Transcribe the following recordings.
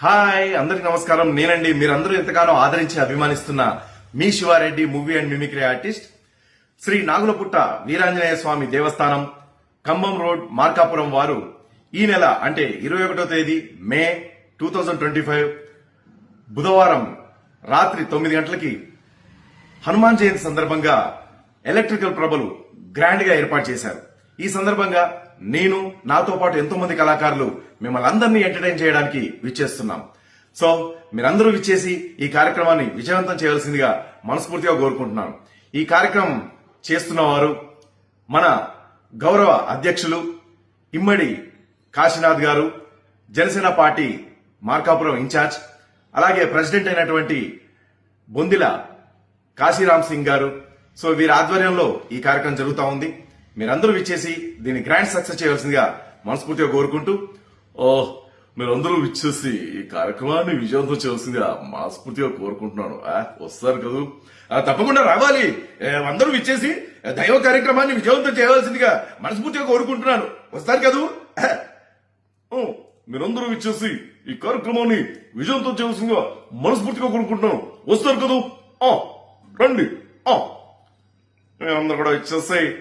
Hi అందరికి నమస్కారం. నేనండి మీరందరూ ఎంతగానో ఆదరించి అభిమానిస్తున్న మీ Shivareddy movie and mimicry artist Shri Nagulaputta Veeranjaneya Swamy Devasthanam Khammam road Markapuram వారు ఈ నెల అంటే ఇరవై ఒకటో తేదీ May two thousand twenty five బుధవారం రాత్రి తొమ్మిది గంటలకి హనుమాన్ జయంతి సందర్భంగా ఎలక్ట్రికల్ ప్రభలు గ్రాండ్గా ఏర్పాటు చేశారు. ఈ సందర్భంగా నేను నాతో పాటు ఎంతో మంది కళాకారులు మిమ్మల్ని అందరినీ ఎంటర్టైన్ చేయడానికి విచ్చేస్తున్నాం. సో మీరందరూ విచ్చేసి ఈ కార్యక్రమాన్ని విజయవంతం చేయవలసిందిగా మనస్ఫూర్తిగా కోరుకుంటున్నాను. ఈ కార్యక్రమం చేస్తున్న వారు మన గౌరవ అధ్యక్షులు ఇమ్మడి కాశీనాథ్ గారు జనసేన పార్టీ మార్కాపురం ఇన్ఛార్జ్ అలాగే ప్రెసిడెంట్ అయినటువంటి బొందిల కాశీరామ్ సింగ్ గారు. సో వీరి ఆధ్వర్యంలో ఈ కార్యక్రమం జరుగుతూ ఉంది. మీరందరూ విచ్చేసి దీన్ని గ్రాండ్ సక్సెస్ చేయవలసిందిగా మనస్ఫూర్తిగా కోరుకుంటూ ఓ మీరందరూ విచ్చేసి ఈ కార్యక్రమాన్ని విజయవంతం చేయవలసిందిగా మనస్ఫూర్తిగా కోరుకుంటున్నాను. వస్తారు కదూ? ఆ, తప్పకుండా రావాలి. అందరూ విచ్చేసి దైవ కార్యక్రమాన్ని విజయవంతం చేయవలసిందిగా మనస్ఫూర్తిగా కోరుకుంటున్నాను. వస్తారు కదూ? మీరందరూ విచ్చేసి ఈ కార్యక్రమాన్ని విజయంతో చేయవలసిందిగా మనస్ఫూర్తిగా కోరుకుంటున్నాను. వస్తారు కదూ? రండి. అందరు కూడా ఇచ్చేస్తాయి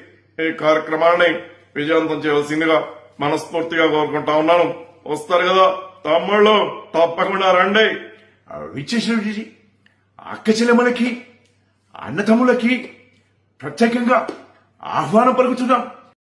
కార్యక్రమాన్ని విజయవంతం చేయవలసిందిగా మనస్ఫూర్తిగా కోరుకుంటా ఉన్నాను. వస్తారు కదా తమ్ముళ్ళు తప్పకుండా రండి. ఆ, విచ్చేసిన అక్క చెల్లెమ్మలకి అన్నతమ్ములకి ప్రత్యేకంగా ఆహ్వానం పలుకుతున్నాం.